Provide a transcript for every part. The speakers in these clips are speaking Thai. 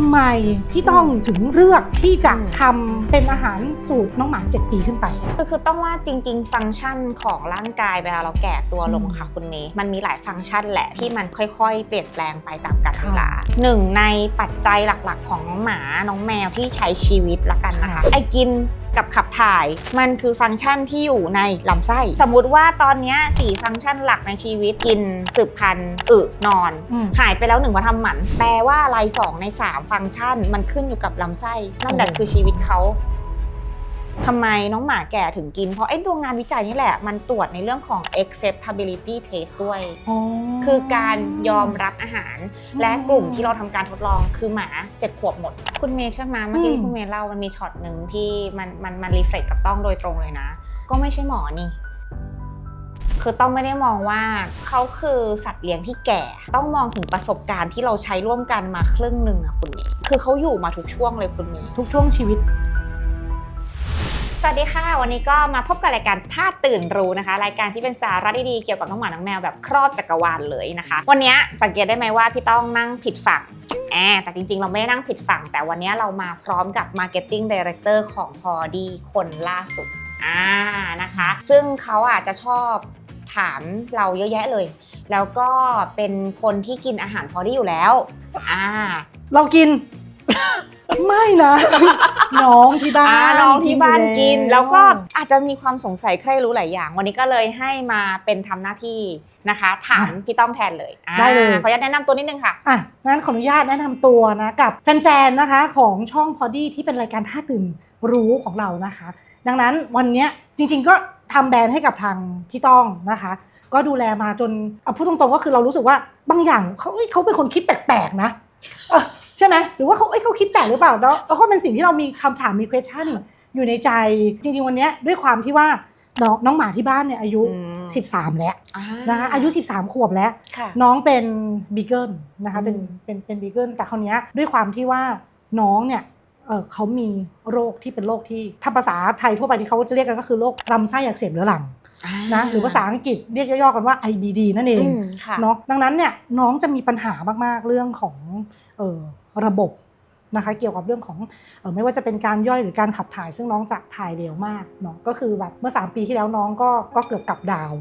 ำไมพี่ต้องถึงเลือกที่จะอืมทำเป็นอาหารสูตรน้องหมา 7 ปีขึ้นไป คือคือต้องว่าจริง ๆ ฟังก์ชันของร่างกายเวลาเราแก่ตัวลงอืมค่ะคุณเมย์มันมีหลายฟังก์ชันแหละที่มันค่อยๆ เปลี่ยนแปลงไปตามกาลค่ะเวลาหนึ่งในปัจจัยหลักๆ ของน้องหมาน้องแมวที่ใช้ชีวิตละกันนะคะค่ะไอ้กิน กับขับถ่าย มันคือฟังก์ชันที่อยู่ในลำไส้ สมมุติว่าตอนเนี้ยสี่ฟังก์ชันหลักในชีวิตกินสืบพันธุ์อึนอนอืมหายไปแล้วหนึ่งวันทำหมันแปลว่าอะไรสองในสามฟังก์ชัน มันขึ้นอยู่กับลำไส้นั่นแหละโอ้คือชีวิตเขา ทำไมน้องหมาแก่ถึงกิน เพราะไอ้ตัวงานวิจัยนี่แหละ มันตรวจในเรื่องของ acceptability test ด้วยอ๋อคือการยอมรับอาหาร และกลุ่มที่เราทำการทดลองคือหมาเจ็ดขวบหมด คุณเมย์ใช่ไหมเมื่อกี้อืมที่คุณเมย์เล่ามันมีช็อตหนึ่งที่มันมันมันรีเฟล็กกับต้องโดยตรงเลยนะ ก็ไม่ใช่หมอนี่คือต้องไม่ได้มองว่าเขาคือสัตว์เลี้ยงที่แก่ ต้องมองถึงประสบการณ์ที่เราใช้ร่วมกันมาครึ่งหนึ่งอะคุณเมย์คือเขาอยู่มาทุกช่วงเลยคุณเมย์ทุกช่วงชีวิต สวัสดีค่ะ วันนี้ก็มาพบกับรายการท่าตื่นรู้นะคะ รายการที่เป็นสาระดีๆเกี่ยวกับน้องหมาน้องแมวแบบครอบจักรวาลเลยนะคะ วันนี้สังเกตได้ไหมว่าพี่ต้องนั่งผิดฝั่งแอแต่จริงๆ เราไม่ได้นั่งผิดฝั่ง แต่วันนี้เรามาพร้อมกับ Marketing Director ของ p o d y คนล่าสุดอ่านะคะ ซึ่งเขาอาจจะชอบถามเราเยอะแยะเลย แล้วก็เป็นคนที่กินอาหารพอดีอยู่แล้วอ่าเรากิน ไม่นะ น้องที่บ้าอ่านน้องที่บ้านกินอยู่แล้วก็อาจจะมีความสงสัยใครรู้หลายอย่าง วันนี้ก็เลยให้มาเป็นทำหน้าที่นะคะ ถามพี่ต้องแทนเลยอ่าได้เลยขออนุญาตแนะนำตัวนิดนึงค่ะอะงั้นขออนุญาตแนะนำตัวนะกับแฟนๆนะคะของช่องพอดีที่เป็นรายการท่าตื่นรู้ของเรานะคะ ดังนั้นวันเนี้ยจริง ๆ ก็ทำแบรนด์ให้กับทางพี่ต้องนะคะ ก็ดูแลมาจนเอาพูดตรงๆก็คือเรารู้สึกว่าบางอย่างเขาเอ้ยเขาเป็นคนคิดแปลกๆนะเออใช่ไหมหรือว่าเขาเอ้ยเขาคิดแปลกหรือเปล่าแล้วแล้วก็เป็นสิ่งที่เรามีคำถามมี question อยู่ในใจจริง ๆ วันเนี้ยด้วยความที่ว่าน้องน้องหมาที่บ้านเนี่ยอายุอืม13 แล้วอ่านะคะอายุ 13 ขวบแล้วค่ะน้องเป็นบีเกิลนะคะเป็นอืมเป็นเป็นบีเกิลแต่คราวเนี้ยด้วยความที่ว่าน้องเนี่ยเออเขามีโรคที่เป็นโรคที่ถ้าภาษาไทยทั่วไปที่เขาจะเรียกกันก็คือโรคลำไส้อักเสบเรื้อรัง นะหรือภาษาอังกฤษเรียกย่อๆกันว่า IBD นั่นเองอืมค่ะเนาะดังนั้นเนี่ยน้องจะมีปัญหามากๆเรื่องของเออระบบนะคะเกี่ยวกับเรื่องของเออไม่ว่าจะเป็นการย่อยหรือการขับถ่าย ซึ่งน้องจะถ่ายเร็วมากเนาะก็คือแบบเมื่อ 3 ปีที่แล้วน้องก็ก็เกือบกลับดาว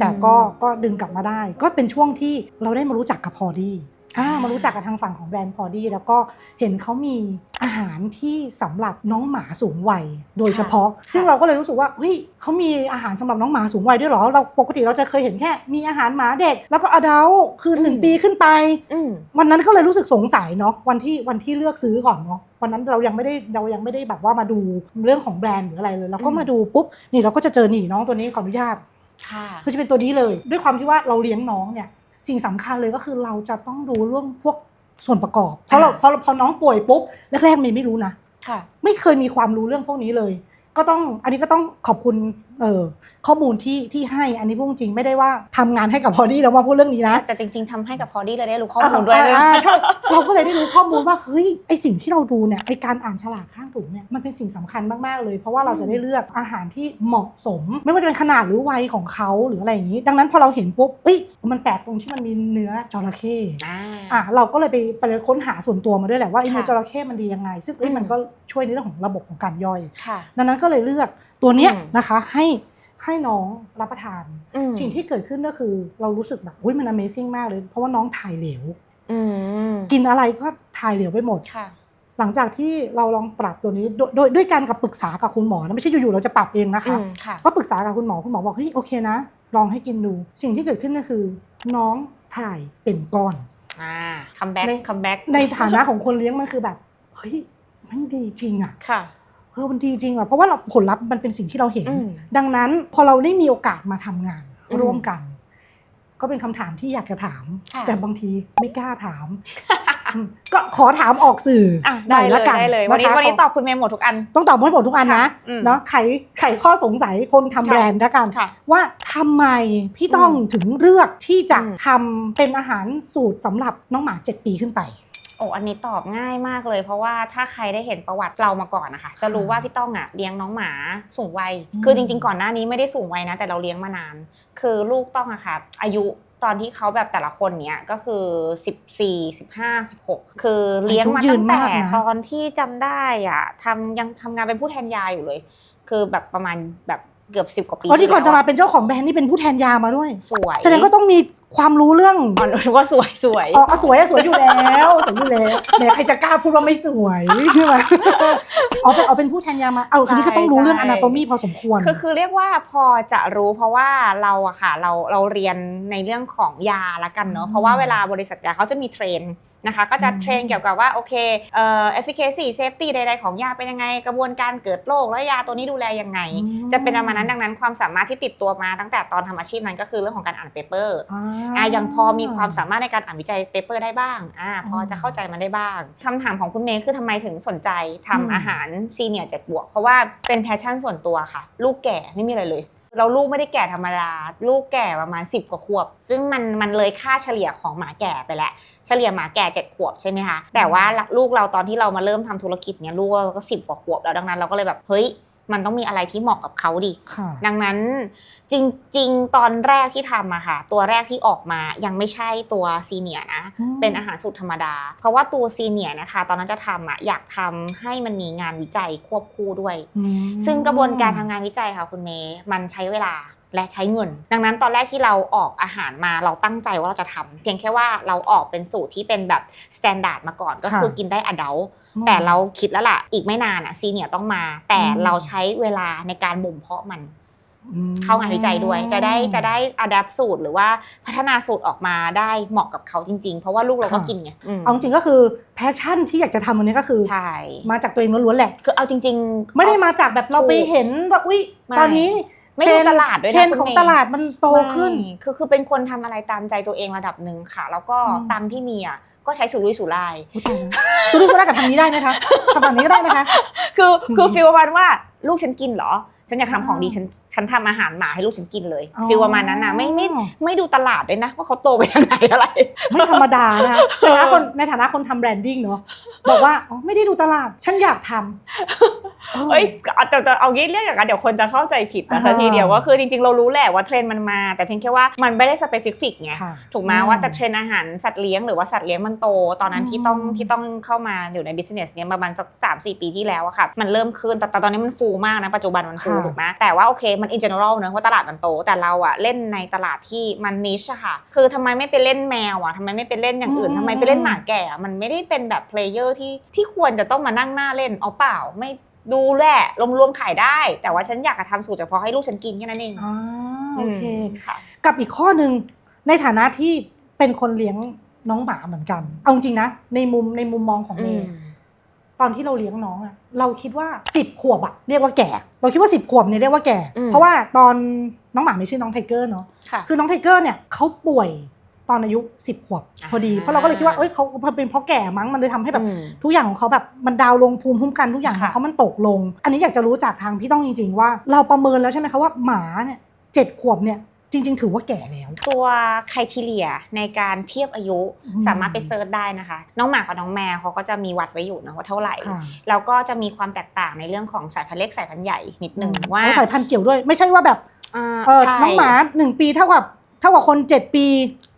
แต่ก็ก็ดึงกลับมาได้ ก็เป็นช่วงที่เราได้มารู้จักกับพอดี อ่าอ่ามมารู้จักกับทางฝั่งของแบรนด์พอดีแล้วก็เห็นเขามีอาหารที่สำหรับน้องหมาสูงวัยโดยเฉพาะ ซึ่งเราก็เลยรู้สึกว่าเฮ้ยเขามีอาหารสำหรับน้องหมาสูงวัยด้วยเหรอเราปกติเราจะเคยเห็นแค่ มีอาหารหมาเด็ก แล้วก็อดัลคือหนึ่งอืมปีขึ้นไปอืมวันนั้นก็เลยรู้สึกสงสัยเนาะวันที่วันที่เลือกซื้อก่อนเนาะวันนั้นเรายังไม่ได้เรายังไม่ได้แบบว่ามาดูเรื่องของแบรนด์หรืออะไรเลยเราก็อืมมาดูปุ๊บนี่เราก็จะเจอนี่น้องตัวนี้ขออนุญาตค่ะคือจะเป็นตัวนี้เลย ด้วยความที่ว่าเราเลี้ยงน้องเนี่ย สิ่งสำคัญเลยก็คือเราจะต้องดูเรื่องพวกส่วนประกอบเพราะเราอ่าพอพอน้องป่วยปุ๊บแรกๆเมย์ไม่รู้นะค่ะไม่เคยมีความรู้เรื่องพวกนี้เลย ก็ต้องอันนี้ก็ต้องขอบคุณเอ่อข้อมูลที่ที่ให้อันนี้พูดจริงไม่ได้ว่าทำงานให้กับพอดี้แล้วมาพูดเรื่องนี้นะ แต่จริง ๆทำให้กับพอดีเลยได้รู้ข้อมูลด้วยอ่าอ่าใช่เราก็เลยได้รู้ข้อมูลว่าเฮ้ยไอสิ่งที่เราดูเนี่ยไอการอ่านฉลากข้างถุงเนี่ยมันเป็นสิ่งสำคัญมากๆเลย เพราะว่าเราจะได้เลือกอาหารที่เหมาะสม ไม่ว่าจะเป็นขนาดหรือวัยของเขาหรืออะไรอย่างนี้ ดังนั้นพอเราเห็นปุ๊บเอ้ยมันแปลกตรงที่มันมีเนื้อจระเข้อ่าอะเราก็เลยไปไปค้นหาส่วนตัวมาด้วยแหละว่าไอเนื้อค่ะจระเข้มันดียังไง ซึ่งเอ้ยอืมมันก็ช่วยในเรื่องของระบบของการย่อยค่ะดังนั้นก็เลยเลือกตัวเนี้ยอืมนะคะให้ให้น้องรับประทานอืมสิ่งที่เกิดขึ้นก็คือ เรารู้สึกแบบอุ้ยมัน Amazing มากเลย เพราะว่าน้องถ่ายเหลวอืมกินอะไรก็ถ่ายเหลวไปหมดค่ะหลังจากที่เราลองปรับตัวนี้โดยโดยด้วยการกับปรึกษากับคุณหมอนะไม่ใช่อยู่ๆเราจะปรับเองนะคะอืมค่ะก็ปรึกษากับคุณหมอคุณหมอบอกเฮ้ยโอเคนะ ลองให้กินดู สิ่งที่เกิดขึ้นก็คือ น้องถ่ายเป็นก้อนอ่าคัมแบ็กในคัมแบ็กในฐานะของคนเลี้ยงมันคือแบบเฮ้ยมันดีจริงอะค่ะเออมันดีจริงอะเพราะว่าเราผลลัพธ์มันเป็นสิ่งที่เราเห็นอืมดังนั้นพอเราได้มีโอกาสมาทำงานอืมร่วมกัน ก็เป็นคำถามที่อยากจะถามค่ะแต่บางทีไม่กล้าถามอืมก็ขอถามออกสื่ออะหน่ได้อยเลละยกันได้เลยวันนี้ะคะวันนี้ตอบคุณเมย์หมดทุกอัน ต้องตอบให้หมดทุกอันนะค่ะอืมเนาะไขไขข้อสงสัยคนทำค่ะแบรนด์ละกันค่ะว่าทำไมพี่ต้องอืมถึงเลือกที่จะอืมทำเป็นอาหารสูตรสำหรับน้องหมา7ปีขึ้นไป โอ้อันนี้ตอบง่ายมากเลย เพราะว่าถ้าใครได้เห็นประวัติเรามาก่อนนะคะจะรู้ว่าพี่ต้องอะเลี้ยงน้องหมาสูงวัยอืมคือจริง ๆ ก่อนหน้านี้ไม่ได้สูงวัยนะ แต่เราเลี้ยงมานาน คือลูกต้องอะค่ะอายุตอนที่เขาแบบแต่ละคนเนี้ยก็คือ 14 15 16 คือเลี้ยงมาอายุยืตั้นงแต่มากนะตอนที่จำได้อะทำยังทำงานเป็นผู้แทนยาอยู่เลย คือแบบประมาณแบบ เกือบ10กว่าปีอ๋อที่ก่อนจะแล้วมาเป็นเจ้าของแบรนด์นี่เป็นผู้แทนยามาด้วย สวยแสดงก็ต้องมีความรู้เรื่องอ๋อนึกว่าสวยสวยอ๋อสวยอะสวยอยู่แล้วสวยอยู่แล้วแหมใครจะกล้าพูดว่าไม่สวยใช่ไหมอ๋อเป็นเอาเป็นผู้แทนยามาเอาทีนี้ก็ต้องรู้เรื่องอนาโตมีพอสมควรคือคือเรียกว่าพอจะรู้เพราะว่าเราอะค่ะเราเราเรียนในเรื่องของยาละกันเนาะอืมเพราะว่าเวลาบริษัทยาเขาจะมีเทรนนะคะก็จะอืมเทรนเกี่ยวกับว่าโอเคเอ่อ efficacy safety ใดๆของยาเป็นยังไง กระบวนการเกิดโรคแล้วยาตัวนี้ดูแลยังไง จะเป็นประมาณนั้นดังนั้นความสามารถที่ติดตัวมาตั้งแต่ตอนทำอาชีพนั้นก็คือเรื่องของการอ่านเปเปอร์อ่าอะยังพอมีความสามารถในการอ่านวิจัยเปเปอร์ได้บ้างอ่าพอจะเข้าใจมันได้บ้างคำถามของคุณเมย์คือทำไมถึงสนใจทำอืมอาหารซีเนียร์เจ็ดบวกเพราะว่าเป็นแพชชั่นส่วนตัวค่ะ ลูกแก่ไม่มีอะไรเลย เราลูกไม่ได้แก่ธรรมดาลูกแก่ประมาณ 10 กว่าขวบ ซึ่งมันมันเลยค่าเฉลี่ยของหมาแก่ไปแล้ว เฉลี่ยหมาแก่เจ็ดขวบใช่ไหมคะแต่ว่าลูกเราตอนที่เรามาเริ่มทำธุรกิจเนี่ยลูกเราก็สิบกว่าขวบแล้วดังนั้นเราก็เลยแบบเฮ้ย มันต้องมีอะไรที่เหมาะกับเขาดิค่ะดังนั้นจริง ๆ ตอนแรกที่ทำอะค่ะ ตัวแรกที่ออกมายังไม่ใช่ตัวซีเนียร์นะอืมเป็นอาหารสูตรธรรมดา เพราะว่าตัวซีเนียร์นะคะ ตอนนั้นจะทำอะอยากทำให้มันมีงานวิจัยควบคู่ด้วยอืมซึ่งกระบวนการทำงานวิจัยค่ะคุณเมย์มันใช้เวลา และใช้เงิน ดังนั้นตอนแรกที่เราออกอาหารมาเราตั้งใจว่าเราจะทำเพียงแค่ว่าเราออกเป็นสูตรที่เป็นแบบสแตนดาร์ดมาก่อนก็คือกินได้อดัลแต่เราคิดแล้วล่ะ อีกไม่นานอะซีเนียต้องมา แต่อืมเราใช้เวลาในการบ่มเพาะมันอืมเข้างานวิจัยด้วยจะได้จะได้อัดแอปสูตรหรือว่าพัฒนาสูตรออกมาได้เหมาะกับเขาจริงๆ เพราะว่าลูกเราก็กินไงอืมเอาจริงๆก็คือแพชชั่นที่อยากจะทำวันนี้ก็คือใช่มาจากตัวเองล้วนๆแหละคือเอาจริง ๆ ไม่ได้มาจากแบบเราไปถูกเห็นว่าอุ้ยไม่ตอนนี้ ไม่ดูตลาดด้วยนะเทรนด์คุณของเมย์ตลาดมันโตขึ้นไม่คือคือเป็นคนทำอะไรตามใจตัวเองระดับหนึ่งค่ะ แล้วก็อืมตังค์ที่มีอะก็ใช้สุรุ่ยสุร่ายอุ๊ยตายแล้วสุดที่สุดได้กับทางนี้ได้นะคะทำแบบนี้ก็ได้นะคะ คือคืออืมฟีลประมาณว่าลูกฉันกินเหรอ ฉันอยากทำของดีอ่าฉันฉันทำอาหารหมาให้ลูกฉันกินเลยอ๋อฟีลประมาณนั้นนะไม่ไม่ไม่ดูตลาดด้วยนะว่าเขาโตไปทางไหนอะไร ไม่ธรรมดานะคะในฐานะคนในฐานะคนทำแบรนดิ้งเนาะบอกว่าอ๋อไม่ได้ดูตลาด ฉันอยากทำ เอ้ยเอาแต่แต่เอางี้เรียกอย่างนั้นเดี๋ยวคนจะเข้าใจผิดนะอ่าสักทีเดียวว่าคือจริงๆ เรารู้แหละว่าเทรนด์มันมา แต่เพียงแค่ว่ามันไม่ได้สเปซิฟิกไงค่ะ ถูกไหมอืมว่าแต่เทรนด์อาหารสัตว์เลี้ยงหรือว่าสัตว์เลี้ยงมันโต ตอนนั้นที่ต้องอืม ที่ต้องเข้ามาอยู่ในบิสเนสเนี้ยประมาณสักสามสี่ปีที่แล้วอะค่ะ มันเริ่มขึ้นแต่แต่ตอนนี้มันฟูมากนะ ปัจจุบันมันฟูถูกไหมแต่ว่าโอเคมัน in general เนอะว่าตลาดมันโต แต่เราอะเล่นในตลาดที่มันนิชอะค่ะ คือทำไมไม่ไปเล่นแมวอะทำไมไม่ไปเล่นอย่างอื่นอืมทำไมไปเล่นหมาแก่อะมันไม่ได้เป็นแบบเพลเยอร์ที่ที่ควรจะต้องมานั่งหน้าเล่นเอาเปล่าไม่ดูแหละรวมๆขายได้ แต่ว่าฉันอยากจะทำสูตรเฉพาะให้ลูกฉันกินแค่นั้นเองอ่าโอเคมค่ะกับอีกข้อหนึ่งในฐานะที่เป็นคนเลี้ยงน้องหมาเหมือนกัน เอาจริงๆนะในมุมในมุมมองของเมย์ตอนที่เราเลี้ยงน้องอะ เราคิดว่า 10 ขวบอะเรียกว่าแก่ เราคิดว่า 10 ขวบเนี่ยเรียกว่าแก่ อืม เพราะว่าตอนน้องหมาไม่ชื่อน้องไทเกอร์เนาะค่ะ คือน้องไทเกอร์เนี่ยเขาป่วยตอนอายุ 10 ขวบพอดีอ่า เพราะเราก็เลยคิดว่าเอ้ยเขาเป็นเพราะแก่มั้งมันเลยทำให้แบบ อืม ทุกอย่างของเขาแบบมันดาวน์ลงภูมิคุ้มกันทุกอย่างของค่ะเขามันตกลง อันนี้อยากจะรู้จากทางพี่ต้องจริง ๆ ว่าเราประเมินแล้วใช่ไหมคะว่าหมาเนี่ยเจ็ดขวบเนี่ย จริง ๆ ถือว่าแก่แล้ว ตัวค r i ทีเรียในการเทียบอายุอืม สามารถไปเซิร์ชได้นะคะ น้องหมากับน้องแมวเขาก็จะมีวัดไว้อยู่นะว่าเท่าไหร่ ค่ะแล้วก็จะมีความแตกต่างในเรื่องของสายพันธุ์เล็กสายพันธุ์ใหญ่นิดนึงว่าเอสายพันธุ์เกี่ยวด้วย ไม่ใช่ว่าแบบอ่าเออใช่น้องหมาหนึ่งปีเท่ากับเท่ากับคนเจ็ดปี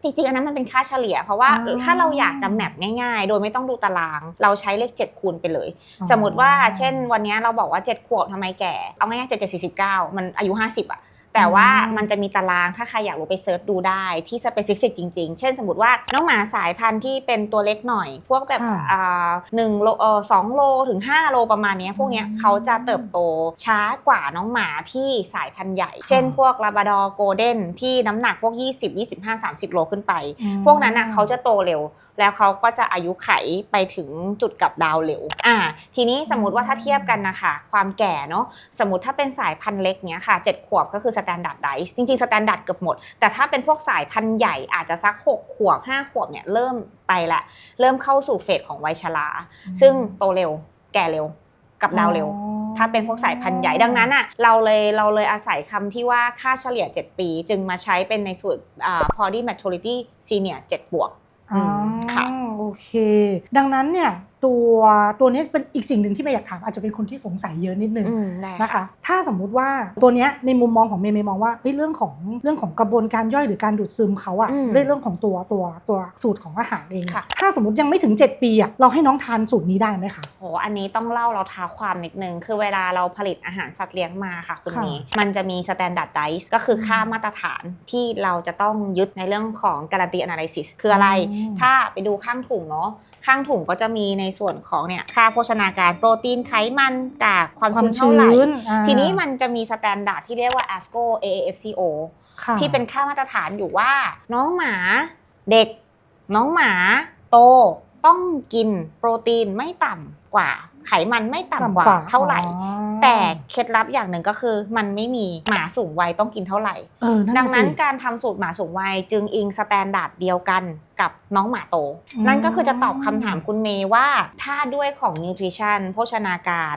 จริงๆ อันนั้นมันเป็นค่าเฉลี่ย เพราะว่าอ๋อถ้าเราอยากจะแมปง่ายๆ โดยไม่ต้องดูตาราง เราใช้เลข 7 คูณไปเลยอ๋อสมมติว่าเช่นวันนี้เราบอกว่า 7 ขวบทำไมแก่ เอาง่ายๆ7 7 4 9 มันอายุ 50 อะ แต่ว่าอืมมันจะมีตารางถ้าใครอยากรู้ไปเซิร์ชดูได้ที่สเปซิฟิกจริง ๆ เช่นสมมติว่าน้องหมาสายพันธุ์ที่เป็นตัวเล็กหน่อย พวกแบบค่ะอ่าหนึ่งโลเออสองโลถึง 5 โลประมาณเนี้ยพวกเนี้ยอืมเขาจะเติบโตช้ากว่าน้องหมาที่สายพันธุ์ใหญ่ เช่นพวกลาบราดอร์โกลเด้นที่น้ำหนักพวก 20 25 30 โลขึ้นไปอืมพวกนั้นอะเขาจะโตเร็วแล้วเขาก็จะอายุไขไปถึงจุดกลับดาวเร็วอ่าทีนี้สมมติว่าถ้าเทียบกันนะคะความแก่เนาะสมมติถ้าเป็นสายพันธุ์เล็กเนี้ยค่ะ7ขวบก็คือสแตนดาร์ดไดส์จริงๆสแตนดาร์ดเกือบหมด แต่ถ้าเป็นพวกสายพันธุ์ใหญ่อาจจะสัก6ขวบ5ขวบเนี่ยเริ่มไปละเริ่มเข้าสู่เฟสของวัยชราซึ่งโตเร็ว แก่เร็วกลับดาวเร็วอ๋อถ้าเป็นพวกสายพันธุ์ใหญ่ดังนั้นอะเราเลยเราเลยอาศัยคำที่ว่าค่าเฉลี่ย 7 ปี จึงมาใช้เป็นในสูตรอ่า Pody Maturity Senior 7บวกอือ่าม ค่ะ โอเค ดังนั้นเนี่ย ตัวตัวเนี้ยเป็นอีกสิ่งหนึ่งที่เมย์อยากถามอาจจะเป็นคนที่สงสัยเยอะนิดนึงอืมได้นะคะถ้าสมมุติว่าตัวเนี้ยในมุมมองของเมย์เมย์มองว่าเฮ้ยเรื่องของเรื่องของกระบวนการย่อยหรือการดูดซึมเขาอะอืมเรื่องเรื่องของตัวตัวตัวสูตรของอาหารเองค่ะถ้าสมมติยังไม่ถึง 7 ปีอะเราให้น้องทานสูตรนี้ได้ไหมคะโหอันนี้ต้องเล่าเราท้าความนิดนึง คือเวลาเราผลิตอาหารสัตว์เลี้ยงมาค่ะคุณค่ะเมย์มันจะมี standard dice ก็คือค่ามาตรฐานที่เราจะต้องยึดในเรื่องของการันตี analysis คืออะไรอืมถ้าไปดูข้างถุงเนาะข้างถุงก็จะมีในส่วนของเนี่ยค่าโภชนาการโปรตีนไขมันกากความความชื้นเท่าไหร่ชื้นอ่าทีนี้มันจะมีสแตนดาร์ดที่เรียกว่า ASCO AAFCO ค่ะที่เป็นค่ามาตรฐานอยู่ว่า น้องหมาเด็ก น้องหมาโตต้องกินโปรตีนไม่ต่ำ กว่า ไขมันไม่ต่ำกว่าเท่าไหร่อ๋อแต่เคล็ดลับอย่างหนึ่งก็คือ มันไม่มีหมาสูงวัยต้องกินเท่าไหร่เออนั่นดังนั้นสิการทำสูตรหมาสูงวัยจึงอิงสแตนดาร์ดเดียวกันกับน้องหมาโตอืมนั่นก็คือจะตอบคำถามคุณเมย์ว่าถ้าด้วยของนิวทริชั่นโภชนาการ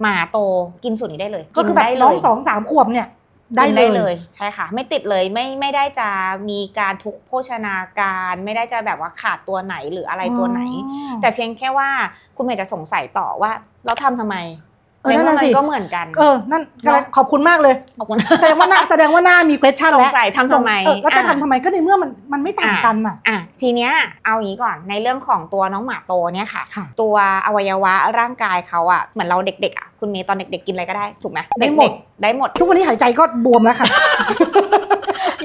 หมาโตกินสูตรนี้ได้เลยก็คือแบบได้เลน้องยสองสามขวบเนี่ย ได้กินเลได้ยเลยใช่ค่ะ ไม่ติดเลยไม่ไม่ได้จะมีการทุกโภชนาการ ไม่ได้จะแบบว่าขาดตัวไหนหรืออะไรตัวไหน อ๋อแต่เพียงแค่ว่าคุณเมย์จะสงสัยต่อว่า เราทำทำไมเออในนั่นเมื่อน่ะมัสินก็เหมือนกันเออนั่นกำลังเนอะขอบคุณมากเลย ขอบคุณแสดงว่าหน้าแสดงว่าหน้ามี question สงแล้วสัยทำทำไมเออแล้วจะอะทำทำไมก็ในเมื่อมันมันไม่ต่างกันน่ะ อะทีเนี้ยเอาอย่างนี้ก่อนในเรื่องของตัวน้องหมาโตเนี่ยค่ะ ค่ะ ตัวอวัยวะร่างกายเขาอะเหมือนเราเด็กๆอะคุณเมย์ตอนเด็กๆกินอะไรก็ได้ถูกไหมได้หมด เกๆได้หมด ทุกวันนี้หายใจก็บวมแล้วค่ะ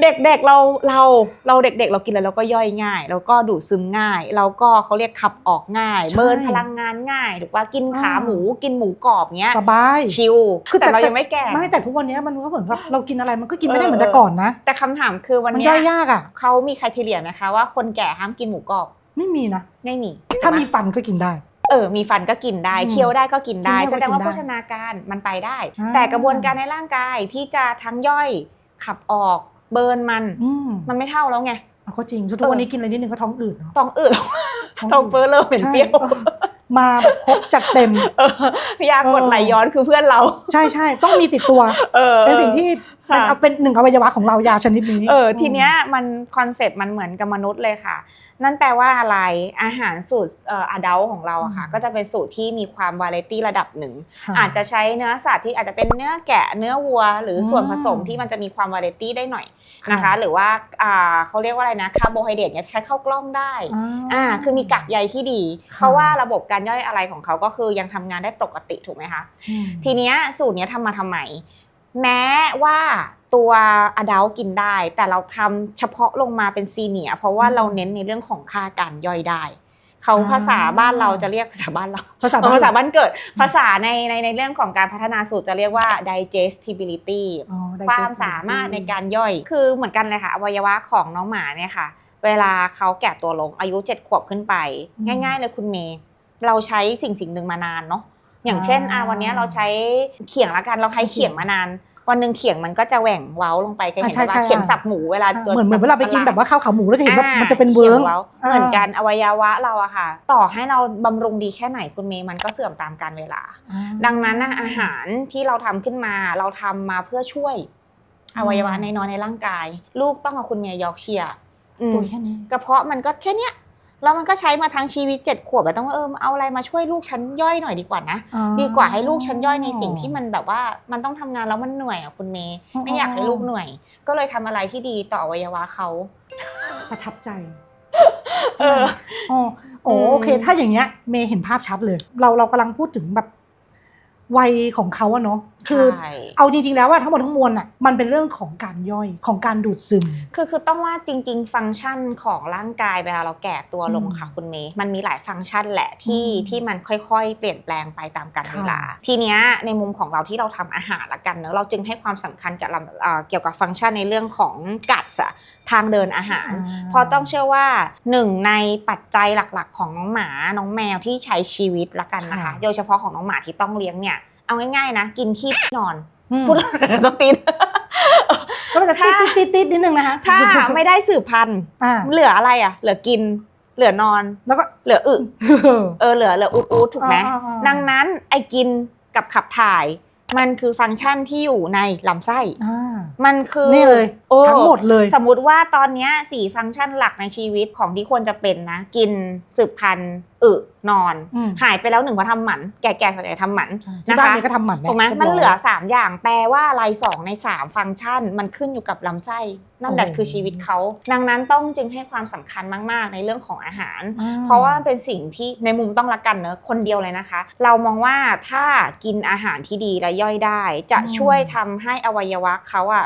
เด็กๆเราเราเราเด็กๆ เรากินอะไรเราก็ย่อยง่าย แล้วก็ดูดซึมง่าย แล้วก็เขาเรียกขับออกง่าย ใช่เบิร์นพลังงานง่ายหรือว่ากินขาอ่า หมูกินหมูกรอบเงี้ยสบาย ชิลคือแต่แต่ เรายังไม่แก่ไม่แต่ทุกวันนี้มันก็เหมือนกับเรากินอะไรมันก็กินไม่ได้เออเหมือนแต่ก่อนนะ แต่คำถามคือวันมันเนี้ย่อยยากอะ เขามีค r i ทีเรียนะคะว่าคนแก่ห้ามกินหมูกรอบไม่มีนะ ไม่มีถ้าถูกไหมีฟันก็กินได้ เออมีฟันก็กินได้อืมเคี้ยวได้ก็กินได้ เคี้ยวได้ก็แสดงว่ากินได้โภชนาการมันไปได้อ่าแต่กระบวนการในร่างกายที่จะทั้งย่อยขับออกเบิร์นมันอืมมันไม่เท่าแล้วไงเอาก็จริงทุกวันนี้กินอะไรนิดนึงก็ท้องอืดเนาะต้องอืดท้องเฟ้อเริ่มเหม็นเปรี้ยวใช่เออ มาแบบครบจัดเต็มเออพี่ยากดไหลย้อนคือเพื่อนเรา ใช่ใช่ต้องมีติดตัวเออเป็นสิ่งที่เป็นค่ะเอาเป็นหนึ่งอวัยวะของเรายาชนิดนี้ เออทีเนี้ยมันคอนเซปต์มันเหมือนกับมนุษย์เลยค่ะ นั่นแปลว่าอะไรอาหารสูตรเอ่ออดัลของเราอะค่ะ ก็จะเป็นสูตรที่มีความวาไรตี้ระดับหนึ่งค่ะอาจจะใช้เนื้อสัตว์ที่อาจจะเป็นเนื้อแกะเนื้อวัว หรือส่วนอืมผสมที่มันจะมีความวาไรตี้ได้หน่อยค่ะนะคะ หรือว่าอ่าเขาเรียกว่าอะไรนะคาร์โบไฮเดรตเนี่ยแค่เข้ากล้องได้อ่าคือมีกากใยที่ดีค่ะเพราะว่าระบบการย่อยอะไรของเขาก็คือยังทำงานได้ปกติถูกไหมคะอืมทีเนี้ยสูตรเนี้ยทำมาทำไม แม้ว่าตัวอดัลกินได้ แต่เราทำเฉพาะลงมาเป็นซีเนียร์เพราะว่าเราเน้นในเรื่องของค่าการย่อยได้เขาภาษาบ้านเราจะเรียกภาษาบ้านเราภาษาเออภาษาบ้านบ้านเกิด ภาษาในในในเรื่องของการพัฒนาสูตรจะเรียกว่า digestibility อ๋อ digestibility ความสามารถในการย่อย คือเหมือนกันเลยค่ะอวัยวะของน้องหมาเนี่ยค่ะ เวลาเขาแก่ตัวลงอายุ 7 ขวบขึ้นไปอืมง่าย ๆ เลยคุณเมย์ เราใช้สิ่งสิ่งหนึ่งมานานเนาะอย่างเช่นอะอ่าวันเนี้ยเราใช้เขียงละกันเราใช้เขียงมานาน วันหนึ่งเขียงมันก็จะแหว่งเว้าลงไปเคยเห็นอ่าใช่ไหมใช่ว่าเขียงสับหมูเวลากิดเหมือนเหมือนเวลาไปกินแบบว่าข้าวขาหมูแล้วจะเห็นแบบอ่ามันจะเป็นเวิร์กขียว้เหมือนกันอวัยวะเราอะค่ะ ต่อให้เราบำรุงดีแค่ไหนคุณเมย์มันก็เสื่อมตามกาลเวลา ดังนั้นนะอาหารที่เราทำขึ้นมาเราทำมาเพื่อช่วยอืมอวัยวะในน้อยๆในร่างกาย ลูกต้องเอาคุณเมียยอร์กเชียร์อืมตัวแค่นี้กระเพาะมันก็แค่เนี้ย แล้วมันก็ใช้มาทั้งชีวิตเจ็ดขวบแล้วต้องเออเอาอะไรมาช่วยลูกฉันย่อยหน่อยดีกว่านะอ๋อดีกว่าให้ลูกฉันย่อยในสิ่งที่มันแบบว่ามันต้องทำงานแล้วมันเหนื่อยอะคุณเมย์อ๋อไม่อยากให้ลูกเหนื่อย ก็เลยทำอะไรที่ดีต่ออวัยวะเขาประทับใจเอออ๋อโอ้อืมโอเค ถ้าอย่างเงี้ยเมย์เห็นภาพชัดเลย เราเรากำลังพูดถึงแบบวัยของเขาอะเนาะคือใช่เอาจริง ๆ แล้วว่าทั้งหมดทั้งมวลอะมันเป็นเรื่องของการย่อยของการดูดซึม คือคือต้องว่าจริง ๆ ฟังก์ชันของร่างกายเวลาเราแก่ตัวลงอืมค่ะคุณเมย์มันมีหลายฟังก์ชันแหละที่อืมที่มันค่อยๆ เปลี่ยนแปลงไปตามกาลค่ะเวลา ทีเนี้ยในมุมของเราที่เราทำอาหารละกันเนอะเราจึงให้ความสำคัญกับลำเอ่อเกี่ยวกับฟังก์ชันในเรื่องของกัดอะทางเดินอาหาร เพราะต้องเชื่อว่าหนึ่งในปัจจัยหลักๆ ของน้องหมาน้องแมวที่ใช้ชีวิตละกันนะคะค่ะโดยเฉพาะของน้องหมาที่ต้องเลี้ยงเนี่ย เอาง่ายๆนะ กินขี้นอนอืมพูดต้องตีนก็มันจะติดติดติดติดนิดนึงนะคะถ้าไม่ได้สืบพันธุ์อ่าเหลืออะไรอะ เหลือกิน เหลือนอน แล้วก็เหลืออึเออเหลือเหลืออุดอุดถูกไหมอ่าอ่าอ่าดังนั้นไอ้กินกับขับถ่าย มันคือฟังก์ชันที่อยู่ในลำไส้อ่ามันคือนี่เลยโอ้ทั้งหมดเลย สมมุติว่าตอนเนี้ยสี่ฟังก์ชันหลักในชีวิตของที่ควรจะเป็นนะ กินสืบพันธุ์ อึนอนอืมหายไปแล้วหนึ่งเพราะทำหมัน แก่ๆส่วนใหญ่ทำหมันใช่ที่นะบ้านคะเมย์ก็ทำหมันถูกไหมรียบร้ยมันเหลือ 3 อย่างแปลว่าอะไรสองใน 3 ฟังก์ชัน มันขึ้นอยู่กับลำไส้ นั่นแหละโอ้คือชีวิตเขา ดังนั้นต้องจึงให้ความสำคัญมาก ๆ ในเรื่องของอาหารอ่เพราะว่ามันเป็นสิ่งที่ในมุมต้องรักกันเนอะคนเดียวเลยนะคะ เรามองว่าถ้ากินอาหารที่ดีและย่อยได้ จะอืมช่วยทำให้อวัยวะเขาอะ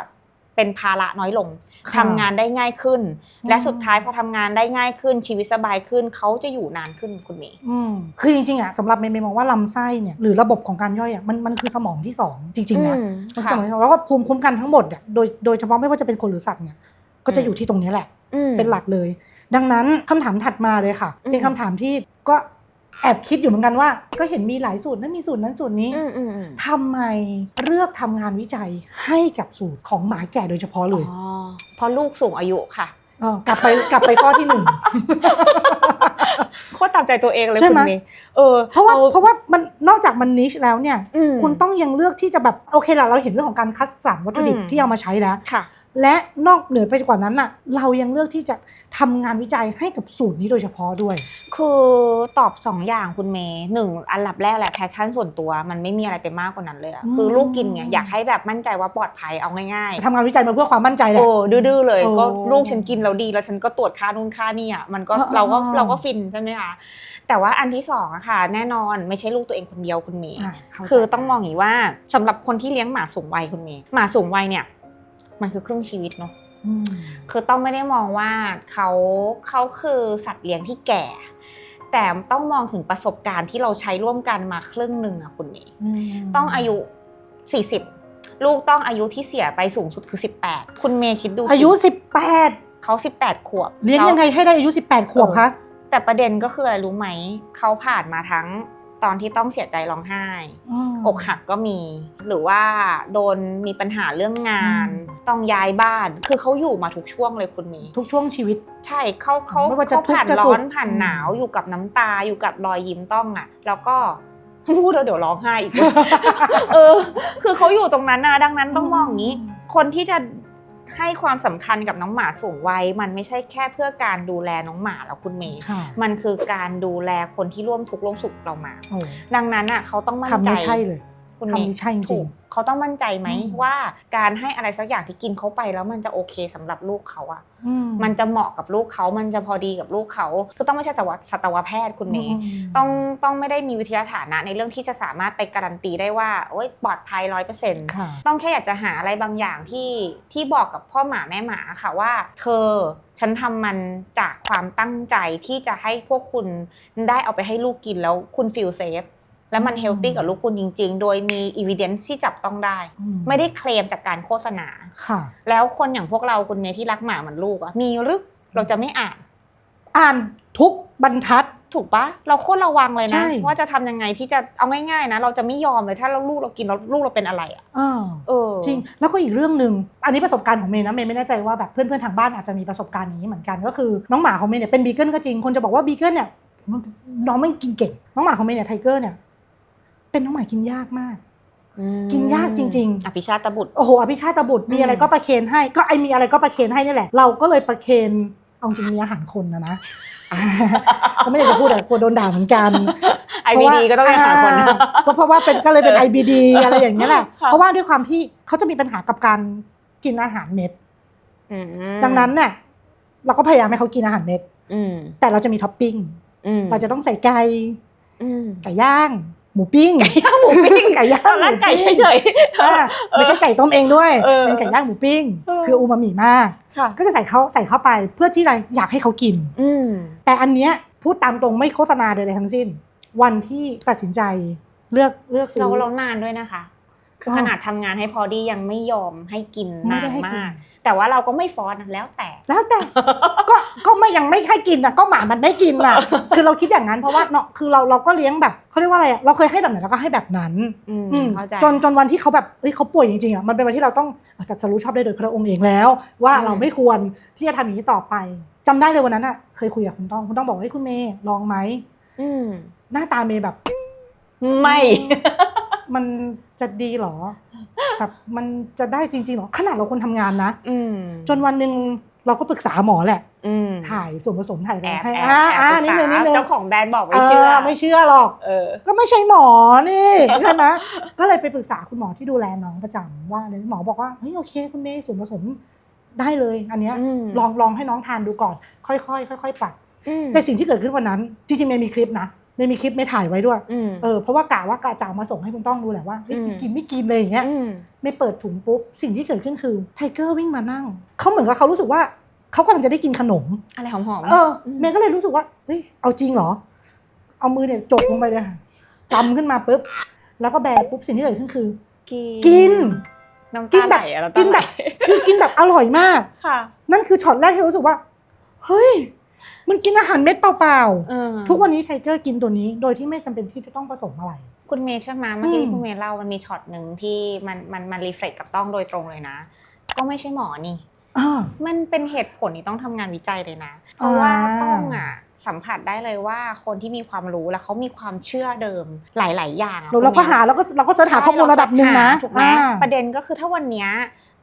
เป็นภาระน้อยลง ค่ะทำงานได้ง่ายขึ้นอืมและสุดท้ายพอทำงานได้ง่ายขึ้นชีวิตสบายขึ้นเขาจะอยู่นานขึ้นคุณเมย์ อืมคือจริงๆอะสำหรับเมย์เมย์มองว่าลำไส้เนี่ยหรือระบบของการย่อยอะมันมันคือสมองที่สองจริงๆนะอืมมันคือค่ะสมองที่สองแล้วก็ภูมิคุ้มกันทั้งหมดเนี่ยโดยโดยเฉพาะไม่ว่าจะเป็นคนหรือสัตว์เนี่ยก็จะอืมอยู่ที่ตรงนี้แหละอืมเป็นหลักเลย ดังนั้นคำถามถัดมาเลยค่ะ อืม เป็นคำถามที่ก็ แอบคิดอยู่เหมือนกันว่า ก็เห็นมีหลายสูตรนั้นมีสูตรนั้นสูตรนี้อืมอืมอืมทำไมเลือกทำงานวิจัยให้กับสูตรของหมาแก่โดยเฉพาะเลยอ๋อเพราะลูกสูงอายุค่ะ เออกลับไปกลับไปข้อที่หนึ่ง โคตรตามใจตัวเองเลยใช่คุณไหมเมย์เออเพราะว่าอเพราะว่ามันนอกจากมันนิชแล้วเนี่ย อืม คุณต้องยังเลือกที่จะแบบโอเคละเราเห็นเรื่องของการคัดสรรวัตถุดิบอืม ที่เอามาใช้แล้ว ค่ะ และนอกเหนือไปกว่านั้นน่ะ เรายังเลือกที่จะทำงานวิจัยให้กับสูตรนี้โดยเฉพาะด้วย คือตอบสองอย่างคุณเมย์หนึ่งอันดับแรกแหละแพชชั่นส่วนตัว มันไม่มีอะไรไปมากกว่านั้นเลยอะอืมคือลูกกินเนี่ยอยากให้แบบมั่นใจว่าปลอดภัยเอาง่ายทำงานวิจัยมาเพื่อความมั่นใจแหละโอ้ดื้อๆเลยโอ้ก็ลูกฉันกินแล้วดี แล้วฉันก็ตรวจค่านู่นค่านี่อะมันก็เออเราก็เออเราก็ฟินใช่ไหมคะแต่ว่าอันที่สองอะค่ะ แน่นอนไม่ใช่ลูกตัวเองคนเดียวคุณเมย์อะเข้าใจคือต้องมองอย่างนี้ว่าสำหรับคนที่เลี้ยงหมาสูงวัยคุณเมย์หมาสูงวัยเนี่ย มันคือครึ่งชีวิตเนาะอืมคือต้องไม่ได้มองว่าเขาเขาคือสัตว์เลี้ยงที่แก่ แต่ต้องมองถึงประสบการณ์ที่เราใช้ร่วมกันมาครึ่งหนึ่งอะคุณเมย์อืมต้องอายุ40ลูกต้องอายุที่เสียไปสูงสุดคือ18คุณเมย์คิดดูสิอายุ18เขา18ขวบ เลี้ยงยังไงให้ได้อายุ18ขวบคะแต่ประเด็นก็คืออะไรรู้ไหมเขาผ่านมาทั้ง ตอนที่ต้องเสียใจร้องไห้มอกหักก็มี หรือว่าโดนมีปัญหาเรื่องงานอืมต้องย้ายบ้าน คือเขาอยู่มาทุกช่วงเลยคุณเมี ทุกช่วงชีวิต ใช่เขาเขาไม่ว่าจะเขาผ่านทุกข์จะร้สุอขนผ่านอืมหนาวอยู่กับน้ำตาอยู่กับรอยยิ้มต้องอะ แล้วก็พูดแล้วเดี๋ยวร้องไห้อีก เออ คือเขาอยู่ตรงนั้นนะดังนั้นต้องมองอย่างนี้ คนที่จะ ให้ความสำคัญกับน้องหมาสูงวัยมันไม่ใช่แค่เพื่อการดูแลน้องหมาแล้วคุณเมย์ค่ะมันคือการดูแลคนที่ร่วมทุกข์ร่วมสุขเรามาโอ้ดังนั้นอะเขาต้องมั่นคำใจนี้ใช่เลย คุณคำนี้ใช่จริง ถูกเขาต้องมั่นใจไหมอืม ว่าการให้อะไรสักอย่างที่กินเขาไปแล้วมันจะโอเคสำหรับลูกเขาอะอืมันจะเหมาะกับลูกเขา มันจะพอดีกับลูกเขาคือต้องไม่ใช่สัตวสัตวแพทย์คุณเมย์มต้องต้องไม่ได้มีวิทยาฐานะในเรื่องที่จะสามารถไปการันตีได้ว่าโอ๊ยปลอดภัยร้อยเปอร์เซ็นต์ค่ะ ต้องแค่อยากจะหาอะไรบางอย่างที่ที่บอกกับพ่อหมาแม่หมาค่ะว่า เธอฉันทำมันจากความตั้งใจที่จะให้พวกคุณได้เอาไปให้ลูกกินแล้วคุณฟีลเซฟ แล้วมันอืมเฮลตี้กับลูกคุณจริง ๆ โดยมีอีวิเดนซ์ที่จับต้องได้อืไม่ได้เคลมจากการโฆษณาค่ะ แล้วคนอย่างพวกเราคุณเมย์ที่รักหมาเหมือนลูกอะมีหรือเราจะไม่อ่าน อ่านทุกบรรทัดถูกปะเราโคตรระวังเลยใช่นะ ว่าจะทำยังไงที่จะเอาง่ายๆนะ เราจะไม่ยอมเลยถ้าเราลูกเรากินแล้วลูกเราเป็นอะไรอะอ่าเออจริง แล้วก็อีกเรื่องหนึ่งอันนี้ประสบการณ์ของเมย์นะเมย์ไม่แน่ใจว่าแบบเพื่อนๆทางบ้านอาจจะมีประสบการณ์อย่างนี้เหมือนกันก็คือน้องหมาของเมย์เนี่ยเป็นบีเกิลก็จริงคนจะบอกว่าบีเกิลเนี่ยน้องไม่กินเก่งน้องหมาของเมย์เนี่ยไทเกอร์เนี่ย เป็นน้องหมากินยากมาก กินยากจริง ๆ อภิชาตบุตร โอ้โห อภิชาตบุตรมีอืมอะไรก็ประเคนให้ ก็ไอมีอะไรก็ประเคนให้นี่แหละ เราก็เลยประเคนเอาจริงมีอาหารคนนะนะอ่าก็ไม่อยากจะพูดแต่กลัวโดนด่าเหมือนกันไอวีดีก็ต้องไปหาคนอ่ก็เพราะว่าเป็นก็เลยเป็น IBD อะไรอย่างเงี้ยแหละค่ะเพราะว่าด้วยความที่เขาจะมีปัญหากับการกินอาหารเม็ดอืมดังนั้นเนี่ยเราก็พยายามให้เขากินอาหารเม็ดอืมแต่เราจะมีท็อปปิ้งอืมเราจะต้องใส่ไก่อืมไก่ย่าง หมูปิ้งไก่ย่างหมูปิ้งไก่ย่างตอนแรกไก่หมูปิ้งเฉยอ่าไม่ใช่ไก่ต้มเองด้วยเออเป็นไก่ย่างหมูปิ้งเออคืออูมามิมากๆค่ะก็จะใส่เขาใส่เข้าไปเพื่อที่อะไรอยากให้เขากินอืมแต่อันเนี้ยพูดตามตรงไม่โฆษณาใดๆทั้งสิ้น วันที่ตัดสินใจเลือกเลือกซื้เราอเรานานด้วยนะคะ คือก็ขนาดทำงานให้พอดียังไม่ยอมให้กินไม่นาได้นให้กินมาก แต่ว่าเราก็ไม่ฟอสนะแล้วแต่ แล้วแต่ ก็ก็ไม่ยังไม่ให้กินนะก็หมามันได้กินน่ะคือเราคิดอย่างนั้นเพราะว่าเนาะคือเราเราก็เลี้ยงแบบเขาเรียกว่าอะไรอะเราเคยให้แบบไหนเราก็ให้แบบนั้นอืมอืมเข้าใจจนจนวันที่เขาแบบเอ้ยเขาป่วยจริงๆอะมันเป็นวันที่เราต้องเออจัดสรู้ชอบได้โดยพระองค์เองแล้ว ว่าอืมเราไม่ควรที่จะทำอย่างนี้ต่อไปจำได้เลยวันนั้นอะ เคยคุยกับคุณต้องคุณต้องบอกว่าเฮ้ยคุณเมย์ลองไหมอืมหน้าตาเมย์แบบ ไม่ มันจะดีเหรอแบบมันจะได้จริงๆเหรอขนาดเราคนทำงานนะอืมจนวันหนึ่งเราก็ปรึกษาหมอแหละอืมถ่ายส่วนผสมถ่ายอะไรแอบให้แอบอ่าแอบอ่าปรึนี่กเลษายนี่เลยเจ้าของแบรนด์บอกไม่เชื่อไม่เชื่อหรอกเออก็ไม่ใช่หมอนี่ใช่ไหมก็เลยไปปรึกษาคุณหมอที่ดูแลน้องประจำว่าเลยหมอบอกว่าเฮ้ยโอเค คุณเมย์ส่วนผสมได้เลย อันเนี้ยอืมลองลองให้น้องทานดูก่อน ค่อยๆค่อยๆปรับอืมแต่สิ่งที่เกิดขึ้นวันนั้นจริงๆเมย์มีคลิปนะ เมย์มีคลิปไม่ถ่ายไว้ด้วยอืมเออเพราะว่ากะว่ากะจะเอามาส่งให้คุณต้องดูแหละว่าเฮ้ยอืมกินไม่กินเลยอย่างเงี้ยอืมไม่เปิดถุงปุ๊บสิ่งที่เกิดขึ้นคือไทเกอร์วิ่งมานั่งเขาเหมือนกับเขารู้สึกว่าเขากำลังจะได้กินขนมอะไรหอมๆเออมเมย์ก็เลยรู้สึกว่าเฮ้ยเอาจริงเหรอ เอามือเนี่ยจกลงไปเลยค่ะกำขึ้นมาปุ๊บแล้วก็แบปุ๊บสิ่งที่เกิดขึ้นคือ กินน้ำกิตานไหแบลบอะน้ำกิตานไหแบลบคือกินแบบอร่อยมากค่ะ นั่นคือช็อตแรกที่รู้สึกว่า เฮ้ยมันกิน อาหารเม็ดเปล่าเออๆ ทุกวันนี้ไทเกอร์กินตัวนี้ โดยที่ไม่จำเป็นที่จะต้องผสมอะไร คุณเมย์ใช่ไหมเมื่อกี้อืมที่คุณเมย์เล่ามันมีช็อตหนึ่งที่มันมันมันรีเฟล็กกับต้องโดยตรงเลยนะ ก็ไม่ใช่หมอนี่ อ่า มันเป็นเหตุผลที่ต้องทำงานวิจัยเลยนะ เพราะว่าอ่าต้องอะสัมผัสได้เลยว่าคนที่มีความรู้แล้วเขามีความเชื่อเดิมหลาย ๆ อย่างอะเราเราก็หาเราก็เราก็เสิร์ชหาข้อมูลระดับหนึ่งนะถูกไหมอ่า ประเด็นก็คือถ้าวันเนี้ย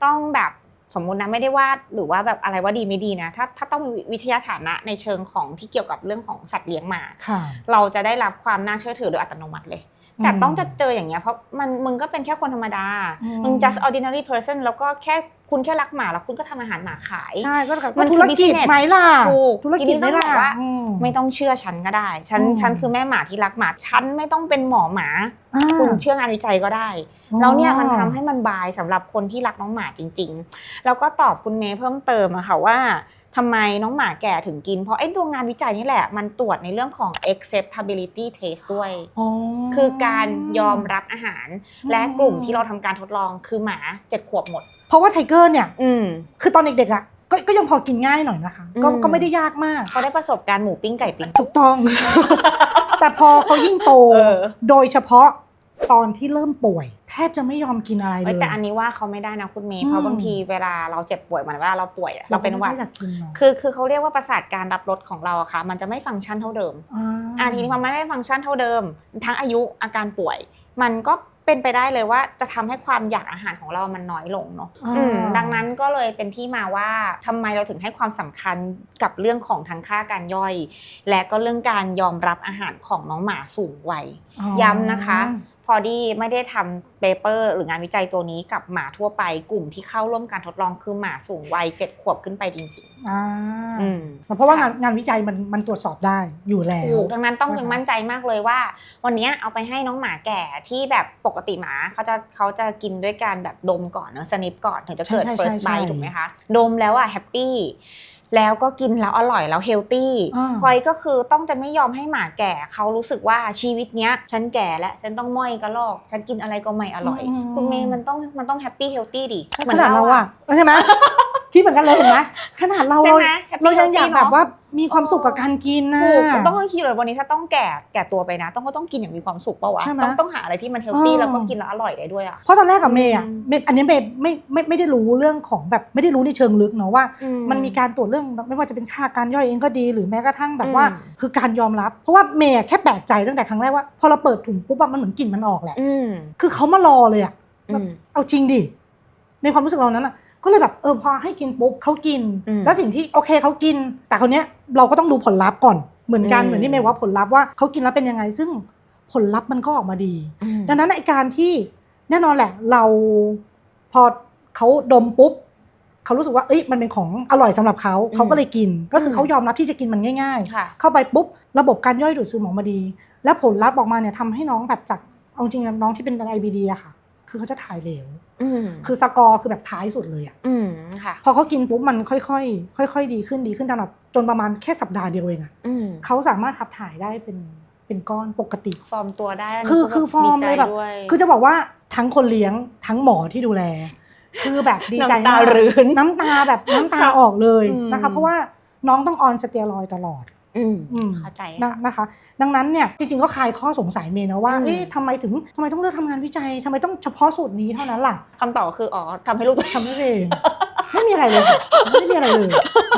ต้องแบบ สมมุตินะไม่ได้ว่าหรือว่าแบบอะไรว่าดีไม่ดีนะ ถ้าถ้าต้องมีวิทยาฐานะในเชิงของที่เกี่ยวกับเรื่องของสัตว์เลี้ยงมาค่ะเราจะได้รับความน่าเชื่อถือโดยอัตโนมัติเลย แต่ต้องจะเจออย่างเงี้ยเพราะมันมึงก็เป็นแค่คนธรรมดาอืมมึง just ordinary person แล้วก็แค่ คุณแค่รักหมาแล้วคุณก็ทำอาหารหมาขาย ใช่ก็มัก็นธุคือรกิจ business ไหมล่ะถูกธุรกิจไหมทีนี้ต้องล่ะบอกว่าอืไม่ต้องเชื่อฉันก็ได้ ฉันอืมฉันคือแม่หมาที่รักหมา ฉันไม่ต้องเป็นหมอหมาอ่าคุณเชื่องานวิจัยก็ได้ แล้วเนี่ยมันทำให้มันบายสำหรับคนที่รักน้องหมาจริง ๆ แล้วก็ตอบคุณเมย์เพิ่มเติมอะค่ะว่าทำไมน้องหมาแก่ถึงกิน เพราะไอ้ตัวงานวิจัยนี่แหละ มันตรวจในเรื่องของ acceptability test ด้วยอ๋อคือการยอมรับอาหารอืมและกลุ่มที่เราทำการทดลองคือหมาเจ็ดขวบหมด เพราะว่าไทเกอร์เนี่ยอืมคือตอนเด็กๆอะก็ก็ยังพอกินง่ายหน่อยนะคะ ก็อืมก็ไม่ได้ยากมาก เขาได้ประสบการณ์หมูปิ้งไก่ปิ้ง ถูกต้อง แต่พอเขายิ่งโต เออ โดยเฉพาะตอนที่เริ่มป่วย แทบจะไม่ยอมกินอะไรเลเอ้ยย แต่อันนี้ว่าเขาไม่ได้นะคุณเมย์อืม เพราะบางทีเวลาเราเจ็บป่วยเหมือนเวลาเราป่วยอะเราเป็นหวัดก็ไม่อยากกินเนาะคือคือเขาเรียกว่าประสาทการรับรสของเราอะค่ะ มันจะไม่ฟังก์ชันเท่าเดิมอ่าทีนี้พอมันไม่ฟังก์ชันเท่าเดิม ทั้งอายุอาการป่วย มันก็ เป็นไปได้เลยว่าจะทำให้ความอยากอาหารของเรามันน้อยลงเนาะอ่าอืมดังนั้นก็เลยเป็นที่มาว่าทำไมเราถึงให้ความสำคัญกับเรื่องของทั้งค่าการย่อย และก็เรื่องการยอมรับอาหารของน้องหมาสูงวัยอ๋อย้ำนะคะ พอดีไม่ได้ทำเปเปอร์หรืองานวิจัยตัวนี้กับหมาทั่วไปกลุ่มที่เข้าร่วมการทดลองคือหมาสูงวัยเจ็ดขวบขึ้นไปจริงอ่าๆอืมเพราะว่างานงานวิจัยมันมันตรวจสอบได้อยู่แล้วถูกดังนั้นต้องนะคะยังมั่นใจมากเลยว่า วันเนี้ยเอาไปให้น้องหมาแก่ที่แบบปกติหมาเขาจะเขาจะกินด้วยการแบบดมก่อนเนอะสนิปก่อนถึงจะเกิดใช่ใช่ first ใช่ bite ถูกไหมคะ ดมแล้วอะแฮปปี้ แล้วก็กินแล้วอร่อยแล้วเฮลตี้อ่าพอยก็คือต้องจะไม่ยอมให้หมาแก่เขารู้สึกว่าชีวิตเนี้ย ฉันแก่แล้วฉันต้องม้อยกระลอก ฉันกินอะไรก็ไม่อร่อยอืมคุณเมย์มันต้องมันต้องแฮปปี้เฮลตี้ดิขนาดเราอะใช่ไหมคิดเหมือนกันเลยเห็นไหม ขนาดเราใช่เราไหม happy เรายังอยาก healthy แบบเนอะว่ามีความสุขกับการกินนะ ถูกต้องคิดเลยวันนี้ถ้าต้องแก่แก่ตัวไปนะ ต้องก็ต้องกินอย่างมีความสุขเปล่าวะใช่ไหมต้องต้องหาอะไรที่มันเฮลตี้อ๋อแล้วก็กินแล้วอร่อยได้ด้วยอะ เพราะตอนแรกกับเมย์อะอืม เมย์อันนี้เมย์ไม่ไม่ไม่ได้รู้เรื่องของแบบไม่ได้รู้ในเชิงลึกเนาะว่า มันมีการตรวจเรื่องแบบไม่ว่าจะเป็นค่าการย่อยเองก็ดีหรือแม้กระทั่งแบบว่า อืม คือการยอมรับ เพราะว่าเมย์แค่แปลกใจตั้งแต่ครั้งแรกว่าพอเราเปิดถุงปุ๊บอะมันเหมือนกลิ่นมันออกแหละ อืมคือเขามารอเลยอะ อืม เอาจริงดิในความรู้สึกเรานั้นอะ ก็เลยแบบเออพอให้กินปุ๊บเขากินอืมแล้วสิ่งที่โอเคเขากิน แต่คราวเนี้ยเราก็ต้องดูผลลัพธ์ก่อนเหมือนกันอืมเหมือนที่เมย์ว่าผลลัพธ์ว่าเขากินแล้วเป็นยังไงซึ่งผลลัพธ์มันก็ออกมาดีอืมดังนั้นไอการที่แน่นอนแหละ เราพอเขาดมปุ๊บเขารู้สึกว่าเอ้ยมันเป็นของอร่อยสำหรับเขาเขาก็เลยกิน ก็คือเขายอมรับที่จะกินมันง่ายๆค่ะเข้าไปปุ๊บระบบการย่อยดูดซึมออกมาดี แล้วผลลัพธ์ออกมาเนี่ยทำให้น้องแบบจากเอาจริงๆน้องที่เป็น IBD อะค่ะ คือเขาจะถ่ายเหลวอืมคือสกอร์คือแบบท้ายสุดเลยอะอืมค่ะพอเขากินปุ๊บมันค่อยๆค่อยๆดีขึ้นดีขึ้นตามแบบจนประมาณแค่สัปดาห์เดียวเองอะอืมเขาสามารถขับถ่ายได้เป็นเป็นก้อนปกติ ฟอร์มตัวได้นคือนี้ก็คือฟอร์มดีใจเลยแบบด้วยคือจะบอกว่าทั้งคนเลี้ยงทั้งหมอที่ดูแล คือแบบดีใจน้ำตามากรื้นน้ำตาแบบน้ำตาค่ะออกเลยอืมนะคะเพราะว่าน้องต้องออนสเตียรอยด์ตลอด อืมอืม เข้าใจนะนะคะ ดังนั้นเนี่ยจริงๆก็คลายข้อสงสัยเมย์นะว่าอืม เอ๊ะทำไมถึงทำไมต้องเลือกทำงานวิจัยทำไมต้องเฉพาะสูตรนี้เท่านั้นล่ะคำตอบคืออ๋อทำให้ลูกตัวเองทำได้เองไม่มีอะไรเลยค่ะไม่มีอะไรเลย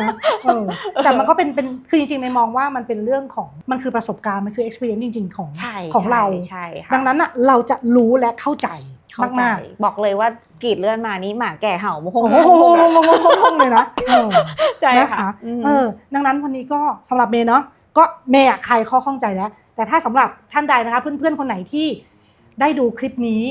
นะเออแต่มันก็เป็นเป็นคือจริงๆเมย์มองว่ามันเป็นเรื่องของมันคือประสบการณ์มันคือ experience จริง ๆ ของใช่ของเรา ใช่ค่ะดังนั้นอะเราจะรู้และเข้าใจ เข้าใจ มาก บอกเลยว่ากรีดเลือดมานี่หมาแก่เห่าโมโหโอ้โหงงงงงงงเลยนะเออ ใช่นะค่ะคะมเออ ดังนั้นวันนี้ก็สำหรับเมย์เนาะ ก็เมย์อะใครข้อข้องใจแล้ว แต่ถ้าสำหรับท่านใดนะคะ เพื่อนๆ คนไหนที่ได้ดูคลิปนี้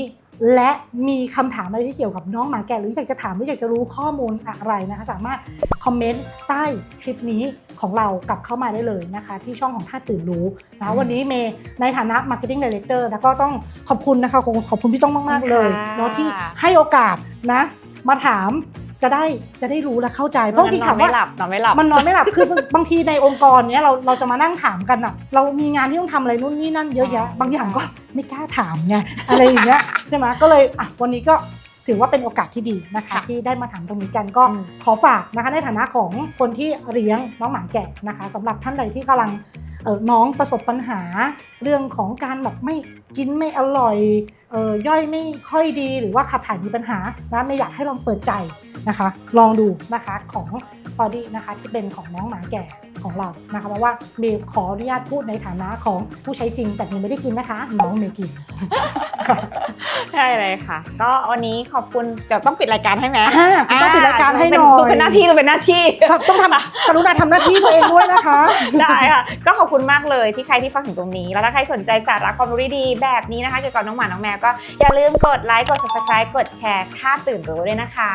และมีคำถามอะไรที่เกี่ยวกับน้องหมาแก่หรืออยากจะถามหรืออยากจะรู้ข้อมูลอะไรนะคะสามารถคอมเมนต์ใต้คลิปนี้ของเรากลับเข้ามาได้เลยนะคะ ที่ช่องของท่าตื่นรู้นะคะวันนี้เมย์ในฐานะ Marketing Director แล้วก็ต้องขอบคุณนะคะขอบขอบคุณพี่ต้องมาก ๆ เลยเนาะที่ให้โอกาสนะมาถาม จะได้จะได้รู้และเข้าใจเพราะจริงๆนอถานมไม่ว่าหลับนอนไม่หลับมันนอนไม่หลับคือบางทีในองค์กรเนี้ยเราเราจะมานั่งถามกันอะเรามีงานที่ต้องทำอะไรนู่นนี่นั่นเยอะแยะอ๋อบางอย่างก็ไม่กล้าถามไงอะไรอย่างเงี้ยใช่ไหมก็เลยอะวันนี้ก็ถือว่าเป็นโอกาสที่ดีนะคะที่ได้มาถามตรงนี้กันก็อืมขอฝากนะคะในฐานะของคนที่เลี้ยงน้องหมาแก่นะคะสำหรับท่านใดที่กำลังเออน้องประสบปัญหาเรื่องของการแบบไม่กินไม่อร่อยเออย่อยไม่ค่อยดีหรือว่าขับถ่ายมีปัญหานะไม่อยากให้ลองเปิดใจ นะคะ ลองดูนะคะของพอดีนะคะที่เป็นของน้องหมาแก่ ของเรานะคะเพราะว่าเมย์ขออนุญาตพูดในฐานะของผู้ใช้จริง แต่เมย์ไม่ได้กินนะคะ น้องเมย์กิน ใช่เลยค่ะ ก็วันนี้ขอบคุณเดี๋ยวต้องปิดรายการให้ไหมอ่าคุณต้องปิดรายการให้หน่อย ดูเป็นหน้าที่ดูเป็นหน้าที่ ครับต้องทำกรุณาทำหน้าที่ตัวเองด้วยนะคะ ได้ค่ะ ก็ขอบคุณมากเลยที่ใครที่ฟังถึงตรงนี้ แล้วถ้าใครสนใจสาระความรู้ดีๆแบบนี้นะคะเกี่ยวกับน้องหมา น้องแมวก็อย่าลืมกดไลค์ กด subscribe กดแชร์ค่าตื่นรู้ด้วยนะคะ